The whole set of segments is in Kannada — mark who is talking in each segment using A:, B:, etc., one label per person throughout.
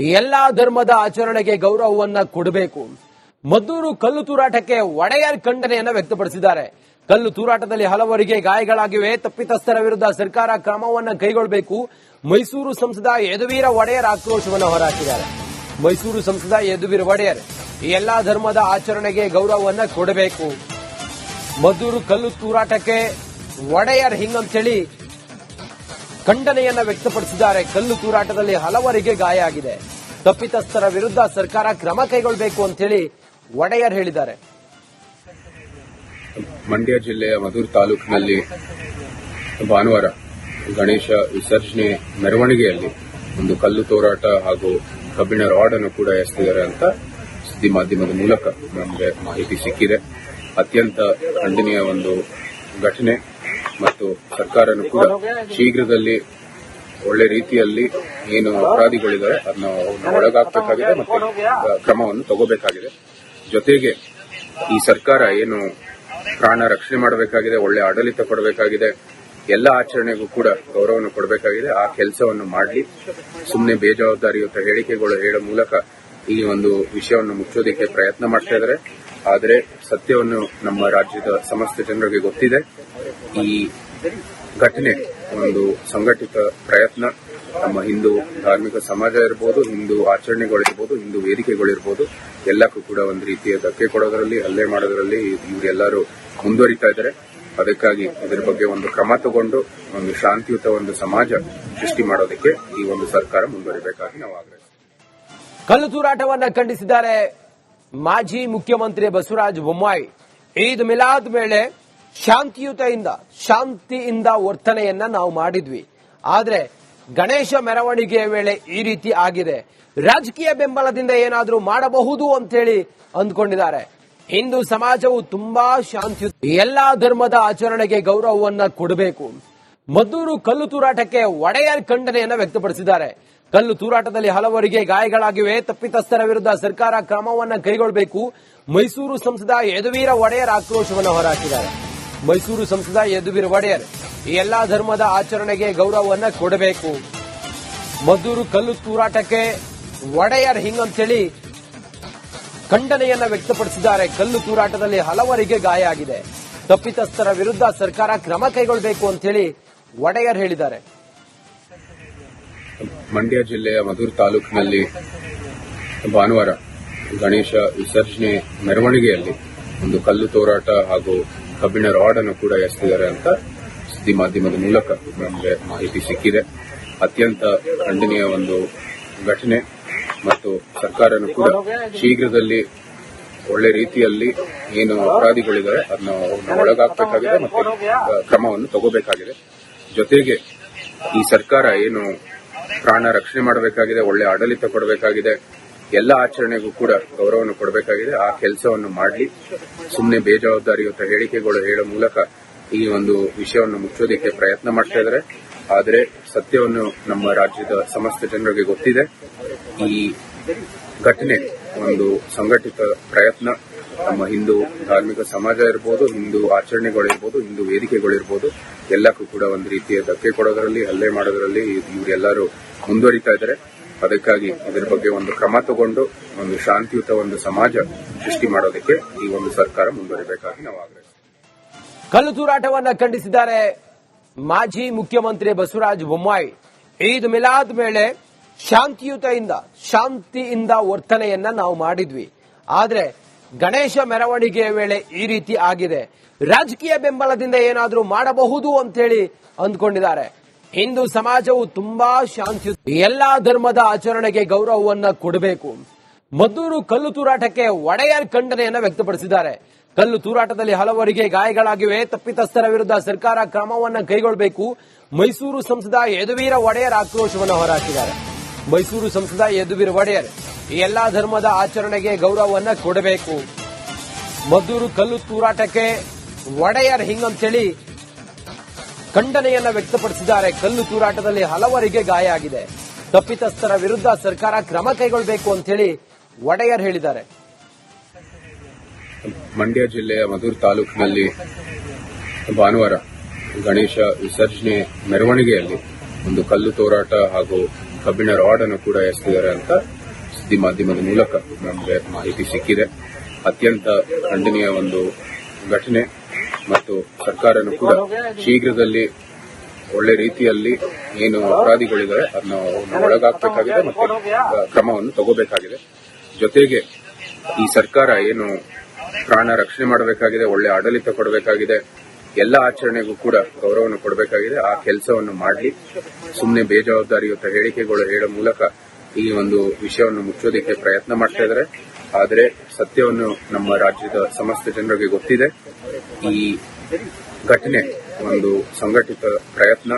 A: ಎಲ್ಲಾ ಧರ್ಮದ ಆಚರಣೆಗೆ ಗೌರವವನ್ನ ಕೊಡಬೇಕು. ಮದ್ದೂರು ಕಲ್ಲು ತೂರಾಟಕ್ಕೆ ಒಡೆಯರ್ ಖಂಡನೆಯನ್ನ ವ್ಯಕ್ತಪಡಿಸಿದ್ದಾರೆ. ಕಲ್ಲು ತೂರಾಟದಲ್ಲಿ ಹಲವರಿಗೆ ಗಾಯಗಳಾಗಿವೆ. ತಪ್ಪಿತಸ್ಥರ ವಿರುದ್ಧ ಸರ್ಕಾರ ಕ್ರಮವನ್ನ ಕೈಗೊಳ್ಳಬೇಕು ಮೈಸೂರು ಸಂಸದ ಯದುವೀರ ಒಡೆಯರ್ ಆಕ್ರೋಶವನ್ನು ಹೊರಹಾಕಿದ್ದಾರೆ. ಮೈಸೂರು ಸಂಸದ ಯದುವೀರ ಒಡೆಯರ್ ಎಲ್ಲಾ ಧರ್ಮದ ಆಚರಣೆಗೆ ಗೌರವವನ್ನ ಕೊಡಬೇಕು. ಮದ್ದೂರು ಕಲ್ಲು ತೂರಾಟಕ್ಕೆ ಒಡೆಯರ್ ಹಿಂಗಂತೇಳಿ ಖಂಡನೆಯನ್ನ ವ್ಯಕ್ತಪಡಿಸಿದ್ದಾರೆ. ಕಲ್ಲು ತೂರಾಟದಲ್ಲಿ ಹಲವರಿಗೆ ಗಾಯ ಆಗಿದೆ. ತಪ್ಪಿತಸ್ಥರ ವಿರುದ್ಧ ಸರ್ಕಾರ ಕ್ರಮ ಕೈಗೊಳ್ಳಬೇಕು ಅಂತೇಳಿ ಒಡೆಯರ್ ಹೇಳಿದ್ದಾರೆ.
B: ಮಂಡ್ಯ ಜಿಲ್ಲೆಯ ಮಧುರ್ ತಾಲೂಕಿನಲ್ಲಿ ಭಾನುವಾರ ಗಣೇಶ ವಿಸರ್ಜನೆ ಮೆರವಣಿಗೆಯಲ್ಲಿ ಒಂದು ಕಲ್ಲು ತೋರಾಟ ಹಾಗೂ ಕಬ್ಬಿಣ ರಾಡ್ ಅನ್ನು ಕೂಡ ಎಸೆದಿದ್ದಾರೆ ಅಂತ ಸುದ್ದಿ ಮಾಧ್ಯಮದ ಮೂಲಕ ನಮಗೆ ಮಾಹಿತಿ ಸಿಕ್ಕಿದೆ. ಅತ್ಯಂತ ಖಂಡನೀಯ ಒಂದು ಘಟನೆ. ಮತ್ತು ಸರ್ಕಾರನು ಕೂಡ ಶೀಘ್ರದಲ್ಲಿ ಒಳ್ಳೆ ರೀತಿಯಲ್ಲಿ ಏನು ಅಪರಾಧಿಗಳಿದ್ದಾರೆ ಅದನ್ನು ಒಳಗಾಗಬೇಕಾಗಿದೆ ಮತ್ತು ಕ್ರಮವನ್ನು ತಗೋಬೇಕಾಗಿದೆ. ಜೊತೆಗೆ ಈ ಸರ್ಕಾರ ಏನು ಪ್ರಾಣ ರಕ್ಷಣೆ ಮಾಡಬೇಕಾಗಿದೆ, ಒಳ್ಳೆ ಆಡಳಿತ ಕೊಡಬೇಕಾಗಿದೆ, ಎಲ್ಲ ಆಚರಣೆಗೂ ಕೂಡ ಗೌರವವನ್ನು ಕೊಡಬೇಕಾಗಿದೆ. ಆ ಕೆಲಸವನ್ನು ಮಾಡಲಿ. ಸುಮ್ಮನೆ ಬೇಜವಾಬ್ದಾರಿಯುತ ಹೇಳಿಕೆಗಳು ಹೇಳೋ ಮೂಲಕ ಈ ಒಂದು ವಿಷಯವನ್ನು ಮುಚ್ಚೋದಕ್ಕೆ ಪ್ರಯತ್ನ ಮಾಡ್ತಾ ಇದ್ದಾರೆ. ಆದರೆ ಸತ್ಯವನ್ನು ನಮ್ಮ ರಾಜ್ಯದ ಸಮಸ್ತ ಜನರಿಗೆ ಗೊತ್ತಿದೆ. ಈ ಘಟನೆ ಒಂದು ಸಂಘಟಿತ ಪ್ರಯತ್ನ. ನಮ್ಮ ಹಿಂದೂ ಧಾರ್ಮಿಕ ಸಮಾಜ ಇರಬಹುದು ಹಿಂದೂ ಆಚರಣೆಗಳಿರ್ಬೋದು, ಹಿಂದೂ ವೇದಿಕೆಗಳಿರ್ಬೋದು, ಎಲ್ಲಕ್ಕೂ ಕೂಡ ಒಂದು ರೀತಿಯ ಧಕ್ಕೆ ಕೊಡೋದರಲ್ಲಿ, ಹಲ್ಲೆ ಮಾಡೋದರಲ್ಲಿ ಇವರೆಲ್ಲರೂ ಮುಂದುವರಿತಾ ಇದ್ದಾರೆ. ಅದಕ್ಕಾಗಿ ಇದರ ಬಗ್ಗೆ ಒಂದು ಕ್ರಮ ತಗೊಂಡು, ಒಂದು ಶಾಂತಿಯುತ ಒಂದು ಸಮಾಜ ಸೃಷ್ಟಿ ಮಾಡೋದಕ್ಕೆ ಈ ಒಂದು ಸರ್ಕಾರ ಮುಂದುವರಿಬೇಕಾಗಿ ನಾವು ಆಗ್ರಹಿಸ್ತೀವಿ.
A: ಕಲ್ಲು ತೂರಾಟವನ್ನ ಖಂಡಿಸಿದ್ದಾರೆ ಮಾಜಿ ಮುಖ್ಯಮಂತ್ರಿ ಬಸವರಾಜ ಬೊಮ್ಮಾಯಿ. ಈದ್ ಮಿಲಾದ್ ಮೇಲೆ ಶಾಂತಿಯುತೆಯಿಂದ, ಶಾಂತಿಯಿಂದ ವರ್ತನೆಯನ್ನ ನಾವು ಮಾಡಿದ್ವಿ. ಆದ್ರೆ ಗಣೇಶ ಮೆರವಣಿಗೆಯ ವೇಳೆ ಈ ರೀತಿ ಆಗಿದೆ. ರಾಜಕೀಯ ಬೆಂಬಲದಿಂದ ಏನಾದರೂ ಮಾಡಬಹುದು ಅಂತೇಳಿ ಅಂದ್ಕೊಂಡಿದ್ದಾರೆ. ಹಿಂದೂ ಸಮಾಜವು ತುಂಬಾ ಶಾಂತಿಯುತ ಎಲ್ಲಾ ಧರ್ಮದ ಆಚರಣೆಗೆ ಗೌರವವನ್ನ ಕೊಡಬೇಕು. ಮದ್ದೂರು ಕಲ್ಲು ತೂರಾಟಕ್ಕೆ ಒಡೆಯರ್ ಖಂಡನೆಯನ್ನ ವ್ಯಕ್ತಪಡಿಸಿದ್ದಾರೆ. ಕಲ್ಲು ತೂರಾಟದಲ್ಲಿ ಹಲವರಿಗೆ ಗಾಯಗಳಾಗಿವೆ. ತಪ್ಪಿತಸ್ಥರ ವಿರುದ್ಧ ಸರ್ಕಾರ ಕ್ರಮವನ್ನು ಕೈಗೊಳ್ಳಬೇಕು ಮೈಸೂರು ಸಂಸದ ಯದುವೀರ ಒಡೆಯರ್ ಆಕ್ರೋಶವನ್ನು ಹೊರಹಾಕಿದ್ದಾರೆ. ಮೈಸೂರು ಸಂಸದ ಯದುವೀರ ಒಡೆಯರ್ ಈ ಎಲ್ಲಾ ಧರ್ಮದ ಆಚರಣೆಗೆ ಗೌರವವನ್ನ ಕೊಡಬೇಕು. ಮದ್ದೂರು ಕಲ್ಲು ತೂರಾಟಕ್ಕೆ ಒಡೆಯರ್ ಹಿಂಗಂತೇಳಿ ಖಂಡನೆಯನ್ನ ವ್ಯಕ್ತಪಡಿಸಿದ್ದಾರೆ. ಕಲ್ಲು ತೂರಾಟದಲ್ಲಿ ಹಲವರಿಗೆ ಗಾಯ ಆಗಿದೆ. ತಪ್ಪಿತಸ್ಥರ ವಿರುದ್ಧ ಸರ್ಕಾರ ಕ್ರಮ ಕೈಗೊಳ್ಳಬೇಕು ಅಂತೇಳಿ ಒಡೆಯರ್ ಹೇಳಿದ್ದಾರೆ.
B: ಮಂಡ್ಯ ಜಿಲ್ಲೆಯ ಮಧುರ್ ತಾಲೂಕಿನಲ್ಲಿ ಭಾನುವಾರ ಗಣೇಶ ವಿಸರ್ಜನೆ ಮೆರವಣಿಗೆಯಲ್ಲಿ ಒಂದು ಕಲ್ಲು ತೋರಾಟ ಹಾಗೂ ಕಬ್ಬಿಣ ರಾಡ್ ಅನ್ನು ಕೂಡ ಎಸೆದಿದ್ದಾರೆ ಅಂತ ಸುದ್ದಿ ಮಾಧ್ಯಮದ ಮೂಲಕ ನಮಗೆ ಮಾಹಿತಿ ಸಿಕ್ಕಿದೆ. ಅತ್ಯಂತ ಖಂಡನೀಯ ಒಂದು ಘಟನೆ ಮತ್ತು ಸರ್ಕಾರನು ಕೂಡ ಶೀಘ್ರದಲ್ಲಿ ಒಳ್ಳೆ ರೀತಿಯಲ್ಲಿ ಏನು ಅಪರಾಧಿಗಳಿದ್ದಾರೆ ಅದನ್ನು ಒಳಗಾಗಬೇಕಾಗಿದೆ ಮತ್ತು ಕ್ರಮವನ್ನು ತಗೋಬೇಕಾಗಿದೆ. ಜೊತೆಗೆ ಈ ಸರ್ಕಾರ ಏನು ಪ್ರಾಣ ರಕ್ಷಣೆ ಮಾಡಬೇಕಾಗಿದೆ, ಒಳ್ಳೆ ಆಡಳಿತ ಕೊಡಬೇಕಾಗಿದೆ, ಎಲ್ಲ ಆಚರಣೆಗೂ ಕೂಡ ಗೌರವವನ್ನು ಕೊಡಬೇಕಾಗಿದೆ. ಆ ಕೆಲಸವನ್ನು ಮಾಡಲಿ. ಸುಮ್ಮನೆ ಬೇಜವಾಬ್ದಾರಿಯುತ ಹೇಳಿಕೆಗಳು ಹೇಳೋ ಮೂಲಕ ಈ ಒಂದು ವಿಷಯವನ್ನು ಮುಚ್ಚೋದಕ್ಕೆ ಪ್ರಯತ್ನ ಮಾಡ್ತಾ ಇದ್ದಾರೆ. ಆದರೆ ಸತ್ಯವನ್ನು ನಮ್ಮ ರಾಜ್ಯದ ಸಮಸ್ತ ಜನರಿಗೆ ಗೊತ್ತಿದೆ. ಈ ಘಟನೆ ಒಂದು ಸಂಘಟಿತ ಪ್ರಯತ್ನ. ನಮ್ಮ ಹಿಂದೂ ಧಾರ್ಮಿಕ ಸಮಾಜ ಇರಬಹುದು ಹಿಂದೂ ಆಚರಣೆಗಳಿರ್ಬೋದು, ಹಿಂದೂ ವೇದಿಕೆಗಳಿರ್ಬೋದು. ಎಲ್ಲಕ್ಕೂ ಕೂಡ ಒಂದು ರೀತಿಯ ಧಕ್ಕೆ ಕೊಡೋದರಲ್ಲಿ, ಹಲ್ಲೆ ಮಾಡೋದರಲ್ಲಿ ಇವರೆಲ್ಲರೂ ಮುಂದುವರಿತಾ ಇದ್ದಾರೆ. ಅದಕ್ಕಾಗಿ ಇದರ ಬಗ್ಗೆ ಒಂದು ಕ್ರಮ ತಗೊಂಡು, ಒಂದು ಶಾಂತಿಯುತ ಒಂದು ಸಮಾಜ ಸೃಷ್ಟಿ ಮಾಡೋದಕ್ಕೆ ಈ ಒಂದು ಸರ್ಕಾರ ಮುಂದುವರಿಬೇಕಾಗಿ ನಾವು ಆಗ್ರಹಿಸ್ತೀವಿ.
A: ಕಲ್ಲು ತೂರಾಟವನ್ನ ಖಂಡಿಸಿದ್ದಾರೆ ಮಾಜಿ ಮುಖ್ಯಮಂತ್ರಿ ಬಸವರಾಜ ಬೊಮ್ಮಾಯಿ. ಈದ್ ಮಿಲಾದ್ ಶಾಂತಿಯುತ ಶಾಂತಿಯುತದಿಂದ ಶಾಂತಿಯಿಂದ ವರ್ತನೆಯನ್ನ ನಾವು ಮಾಡಿದ್ವಿ. ಆದ್ರೆ ಗಣೇಶ ಮೆರವಣಿಗೆಯ ವೇಳೆ ಈ ರೀತಿ ಆಗಿದೆ. ರಾಜಕೀಯ ಬೆಂಬಲದಿಂದ ಏನಾದರೂ ಮಾಡಬಹುದು ಅಂತೇಳಿ ಅಂದ್ಕೊಂಡಿದ್ದಾರೆ. ಹಿಂದೂ ಸಮಾಜವು ತುಂಬಾ ಶಾಂತಿಯುತ ಎಲ್ಲಾ ಧರ್ಮದ ಆಚರಣೆಗೆ ಗೌರವವನ್ನ ಕೊಡಬೇಕು. ಮದ್ದೂರು ಕಲ್ಲು ತೂರಾಟಕ್ಕೆ ಒಡೆಯರ್ ಖಂಡನೆಯನ್ನ ವ್ಯಕ್ತಪಡಿಸಿದ್ದಾರೆ. ಕಲ್ಲು ತೂರಾಟದಲ್ಲಿ ಹಲವರಿಗೆ ಗಾಯಗಳಾಗಿವೆ. ತಪ್ಪಿತಸ್ಥರ ವಿರುದ್ಧ ಸರ್ಕಾರ ಕ್ರಮವನ್ನ ಕೈಗೊಳ್ಳಬೇಕು ಮೈಸೂರು ಸಂಸದ ಯದುವೀರ ಒಡೆಯರ್ ಆಕ್ರೋಶವನ್ನು ಹೊರಹಾಕಿದ್ದಾರೆ. ಮೈಸೂರು ಸಂಸದ ಯದುವೀರ ಒಡೆಯರ್ ಎಲ್ಲಾ ಧರ್ಮದ ಆಚರಣೆಗೆ ಗೌರವವನ್ನ ಕೊಡಬೇಕು. ಮದ್ದೂರು ಕಲ್ಲು ತೂರಾಟಕ್ಕೆ ಒಡೆಯರ್ ಹಿಂಗಂತೇಳಿ ಖಂಡನೆಯನ್ನ ವ್ಯಕ್ತಪಡಿಸಿದ್ದಾರೆ. ಕಲ್ಲು ತೂರಾಟದಲ್ಲಿ ಹಲವರಿಗೆ ಗಾಯ ಆಗಿದೆ. ತಪ್ಪಿತಸ್ಥರ ವಿರುದ್ಧ ಸರ್ಕಾರ ಕ್ರಮ ಕೈಗೊಳ್ಳಬೇಕು ಅಂತೇಳಿ ಒಡೆಯರ್ ಹೇಳಿದ್ದಾರೆ.
B: ಮಂಡ್ಯ ಜಿಲ್ಲೆಯ ಮಧುರ್ ತಾಲೂಕಿನಲ್ಲಿ ಭಾನುವಾರ ಗಣೇಶ ವಿಸರ್ಜನೆ ಮೆರವಣಿಗೆಯಲ್ಲಿ ಒಂದು ಕಲ್ಲು ತೋರಾಟ ಹಾಗೂ ಕಬ್ಬಿಣ ರಾಡ್ ಅನ್ನು ಕೂಡ ಎಸೆದಿದ್ದಾರೆ ಅಂತ ಸುದ್ದಿ ಮಾಧ್ಯಮದ ಮೂಲಕ ನಮಗೆ ಮಾಹಿತಿ ಸಿಕ್ಕಿದೆ. ಅತ್ಯಂತ ಖಂಡನೀಯ ಒಂದು ಘಟನೆ ಮತ್ತು ಸರ್ಕಾರನು ಕೂಡ ಶೀಘ್ರದಲ್ಲಿ ಒಳ್ಳೆ ರೀತಿಯಲ್ಲಿ ಏನು ಅಪರಾಧಿಗಳಿದ್ದಾರೆ ಅದನ್ನು ಒಳಗಾಗಬೇಕಾಗಿದೆ ಮತ್ತು ಕ್ರಮವನ್ನು ತಗೋಬೇಕಾಗಿದೆ. ಜೊತೆಗೆ ಈ ಸರ್ಕಾರ ಏನು ಪ್ರಾಣ ರಕ್ಷಣೆ ಮಾಡಬೇಕಾಗಿದೆ, ಒಳ್ಳೆ ಆಡಳಿತ ಕೊಡಬೇಕಾಗಿದೆ, ಎಲ್ಲ ಆಚರಣೆಗೂ ಕೂಡ ಗೌರವವನ್ನು ಕೊಡಬೇಕಾಗಿದೆ. ಆ ಕೆಲಸವನ್ನು ಮಾಡಲಿ. ಸುಮ್ಮನೆ ಬೇಜವಾಬ್ದಾರಿಯುತ ಹೇಳಿಕೆಗಳು ಹೇಳೋ ಮೂಲಕ ಈ ಒಂದು ವಿಷಯವನ್ನು ಮುಚ್ಚೋದಕ್ಕೆ ಪ್ರಯತ್ನ ಮಾಡ್ತಾ ಇದ್ದಾರೆ. ಆದರೆ ಸತ್ಯವನ್ನು ನಮ್ಮ ರಾಜ್ಯದ ಸಮಸ್ತ ಜನರಿಗೆ ಗೊತ್ತಿದೆ. ಈ ಘಟನೆ ಒಂದು ಸಂಘಟಿತ ಪ್ರಯತ್ನ.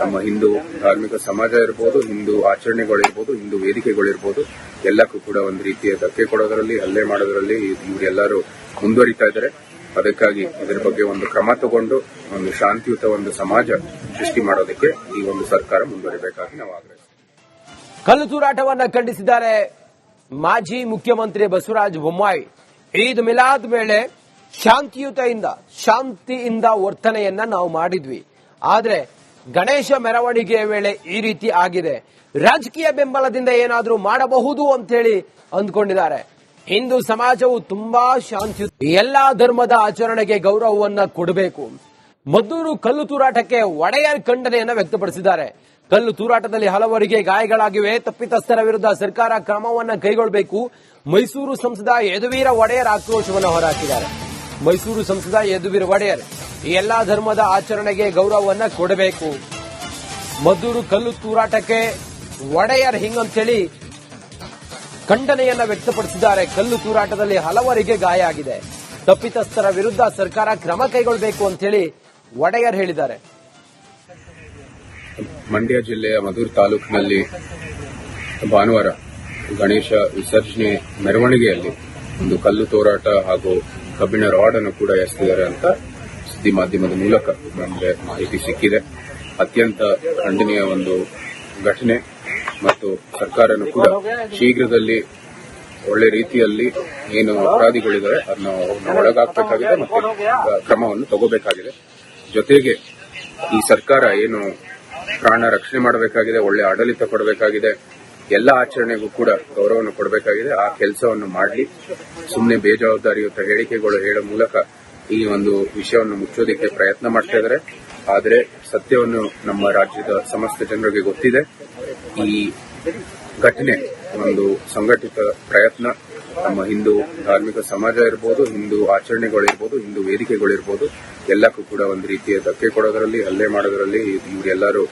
B: ನಮ್ಮ ಹಿಂದೂ ಧಾರ್ಮಿಕ ಸಮಾಜ ಇರಬಹುದು ಹಿಂದೂ ಆಚರಣೆಗಳಿರ್ಬೋದು, ಹಿಂದೂ ವೇದಿಕೆಗಳಿರ್ಬೋದು, ಎಲ್ಲಕ್ಕೂ ಕೂಡ ಒಂದು ರೀತಿಯ ಧಕ್ಕೆ ಕೊಡೋದರಲ್ಲಿ, ಹಲ್ಲೆ ಮಾಡೋದರಲ್ಲಿ ಇವರೆಲ್ಲರೂ ಮುಂದುವರಿತಾ ಇದ್ದಾರೆ. ಅದಕ್ಕಾಗಿ ಇದರ ಬಗ್ಗೆ ಒಂದು ಕ್ರಮ ತಗೊಂಡು, ಒಂದು ಶಾಂತಿಯುತ ಒಂದು ಸಮಾಜ ಸೃಷ್ಟಿ ಮಾಡೋದಕ್ಕೆ ಈ ಒಂದು ಸರ್ಕಾರ ಮುಂದುವರಿಬೇಕಾಗಿ ನಾವು ಆಗ್ರಹಿಸ್ತೀವಿ.
A: ಕಲ್ಲು ತೂರಾಟವನ್ನ ಖಂಡಿಸಿದ್ದಾರೆ ಮಾಜಿ ಮುಖ್ಯಮಂತ್ರಿ ಬಸವರಾಜ ಬೊಮ್ಮಾಯಿ. ಈದ್ ಮಿಲಾದ್ ವೇಳೆ ಶಾಂತಿಯುತದಿಂದ ಶಾಂತಿಯಿಂದ ವರ್ತನೆಯನ್ನ ನಾವು ಮಾಡಿದ್ವಿ. ಆದ್ರೆ ಗಣೇಶ ಮೆರವಣಿಗೆಯ ವೇಳೆ ಈ ರೀತಿ ಆಗಿದೆ. ರಾಜಕೀಯ ಬೆಂಬಲದಿಂದ ಏನಾದರೂ ಮಾಡಬಹುದು ಅಂತೇಳಿ ಅಂದ್ಕೊಂಡಿದ್ದಾರೆ. ಹಿಂದೂ ಸಮಾಜವು ತುಂಬಾ ಶಾಂತಿ ಎಲ್ಲಾ ಧರ್ಮದ ಆಚರಣೆಗೆ ಗೌರವವನ್ನ ಕೊಡಬೇಕು. ಮದ್ದೂರು ಕಲ್ಲು ತೂರಾಟಕ್ಕೆ ಒಡೆಯರ್ ಖಂಡನೆಯನ್ನ ವ್ಯಕ್ತಪಡಿಸಿದ್ದಾರೆ. ಕಲ್ಲು ತೂರಾಟದಲ್ಲಿ ಹಲವರಿಗೆ ಗಾಯಗಳಾಗಿವೆ. ತಪ್ಪಿತಸ್ಥರ ವಿರುದ್ಧ ಸರ್ಕಾರ ಕ್ರಮವನ್ನ ಕೈಗೊಳ್ಳಬೇಕು ಮೈಸೂರು ಸಂಸದ ಯದುವೀರ ಒಡೆಯರ್ ಆಕ್ರೋಶವನ್ನು ಹೊರಹಾಕಿದ್ದಾರೆ. ಮೈಸೂರು ಸಂಸದ ಯದುವೀರ ಒಡೆಯರ್ ಎಲ್ಲಾ ಧರ್ಮದ ಆಚರಣೆಗೆ ಗೌರವವನ್ನ ಕೊಡಬೇಕು. ಮದ್ದೂರು ಕಲ್ಲು ತೂರಾಟಕ್ಕೆ ಒಡೆಯರ್ ಹಿಂಗಂತೇಳಿ ಖಂಡನೆಯನ್ನ ವ್ಯಕ್ತಪಡಿಸಿದ್ದಾರೆ. ಕಲ್ಲು ತೂರಾಟದಲ್ಲಿ ಹಲವರಿಗೆ ಗಾಯ ಆಗಿದೆ. ತಪ್ಪಿತಸ್ಥರ ವಿರುದ್ಧ ಸರ್ಕಾರ ಕ್ರಮ ಕೈಗೊಳ್ಳಬೇಕು ಅಂತೇಳಿ ಒಡೆಯರ್ ಹೇಳಿದ್ದಾರೆ.
B: ಮಂಡ್ಯ ಜಿಲ್ಲೆಯ ಮಧುರ್ ತಾಲೂಕಿನಲ್ಲಿ ಭಾನುವಾರ ಗಣೇಶ ವಿಸರ್ಜನೆ ಮೆರವಣಿಗೆಯಲ್ಲಿ ಒಂದು ಕಲ್ಲು ತೋರಾಟ ಹಾಗೂ ಕಬ್ಬಿಣ ರಾಡ್ ಅನ್ನು ಕೂಡ ಎಸೆದಿದ್ದಾರೆ ಅಂತ ಸುದ್ದಿ ಮಾಧ್ಯಮದ ಮೂಲಕ ನಮಗೆ ಮಾಹಿತಿ ಸಿಕ್ಕಿದೆ. ಅತ್ಯಂತ ಖಂಡನೀಯ ಒಂದು ಘಟನೆ ಮತ್ತು ಸರ್ಕಾರನು ಕೂಡ ಶೀಘ್ರದಲ್ಲಿ ಒಳ್ಳೆ ರೀತಿಯಲ್ಲಿ ಏನು ಅಪರಾಧಿಗಳಿದ್ದಾರೆ ಅದನ್ನು ಒಳಗಾಗಬೇಕಾಗಿದೆ ಮತ್ತು ಕ್ರಮವನ್ನು ತಗೋಬೇಕಾಗಿದೆ. ಜೊತೆಗೆ ಈ ಸರ್ಕಾರ ಏನು ಪ್ರಾಣ ರಕ್ಷಣೆ ಮಾಡಬೇಕಾಗಿದೆ, ಒಳ್ಳೆ ಆಡಳಿತ ಕೊಡಬೇಕಾಗಿದೆ, ಎಲ್ಲ ಆಚರಣೆಗೂ ಕೂಡ ಗೌರವವನ್ನು ಕೊಡಬೇಕಾಗಿದೆ. ಆ ಕೆಲಸವನ್ನು ಮಾಡಲಿ. ಸುಮ್ಮನೆ ಬೇಜವಾಬ್ದಾರಿಯುತ ಹೇಳಿಕೆಗಳು ಹೇಳೋ ಮೂಲಕ ಈ ಒಂದು ವಿಷಯವನ್ನು ಮುಚ್ಚೋದಕ್ಕೆ ಪ್ರಯತ್ನ ಮಾಡ್ತಾ ಇದ್ದಾರೆ. ಆದರೆ ಸತ್ಯವನ್ನು ನಮ್ಮ ರಾಜ್ಯದ ಸಮಸ್ತ ಜನರಿಗೆ ಗೊತ್ತಿದೆ. ಈ ಘಟನೆ ಒಂದು ಸಂಘಟಿತ ಪ್ರಯತ್ನ. ನಮ್ಮ ಹಿಂದೂ ಧಾರ್ಮಿಕ ಸಮಾಜ ಇರಬಹುದು ಹಿಂದೂ ಆಚರಣೆಗಳಿರ್ಬೋದು, ಹಿಂದೂ ವೇದಿಕೆಗಳಿರ್ಬೋದು, ಎಲ್ಲಕ್ಕೂ ಕೂಡ ಒಂದು ರೀತಿಯ ಧಕ್ಕೆ ಕೊಡೋದರಲ್ಲಿ, ಹಲ್ಲೆ ಮಾಡೋದರಲ್ಲಿ ಇವರೆಲ್ಲರೂ